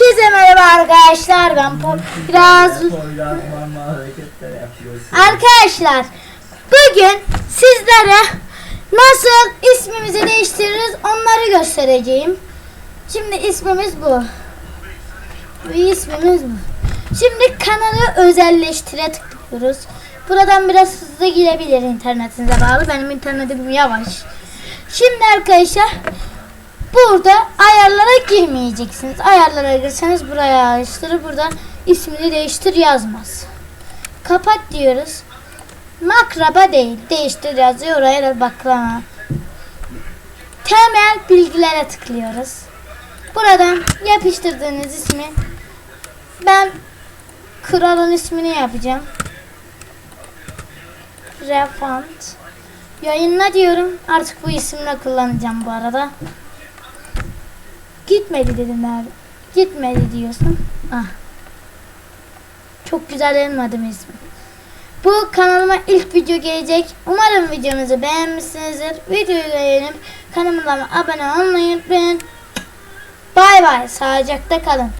Herkese merhaba arkadaşlar. Ben Pol biraz arkadaşlar bugün sizlere nasıl ismimizi değiştiririz onları göstereceğim. Şimdi ismimiz bu. Bu ismimiz bu. Şimdi kanalı özelleştire tıklıyoruz. Buradan biraz hızlı girebilir internetinize bağlı. Benim internetim yavaş. Şimdi arkadaşlar Burada ayarlara girmeyeceksiniz. Ayarlara girseniz buraya araştırır. Burada ismini değiştir yazmaz. Kapat diyoruz. Makraba değil. Değiştir yazıyor. Oraya da baklama. Temel bilgilere tıklıyoruz. Buradan yapıştırdığınız ismi ben kralın ismini yapacağım. Refant. Yayınla diyorum. Artık bu isimle kullanacağım bu arada. Gitmedi dedim abi. Gitmedi diyorsun. Ah. Çok güzel elmadım ismi. Bu kanalıma ilk video gelecek. Umarım videomuzu beğenmişsinizdir. Videoyu beğenip kanalıma abone olmayı unutmayın. Bay bay. Sağlıcakla kalın.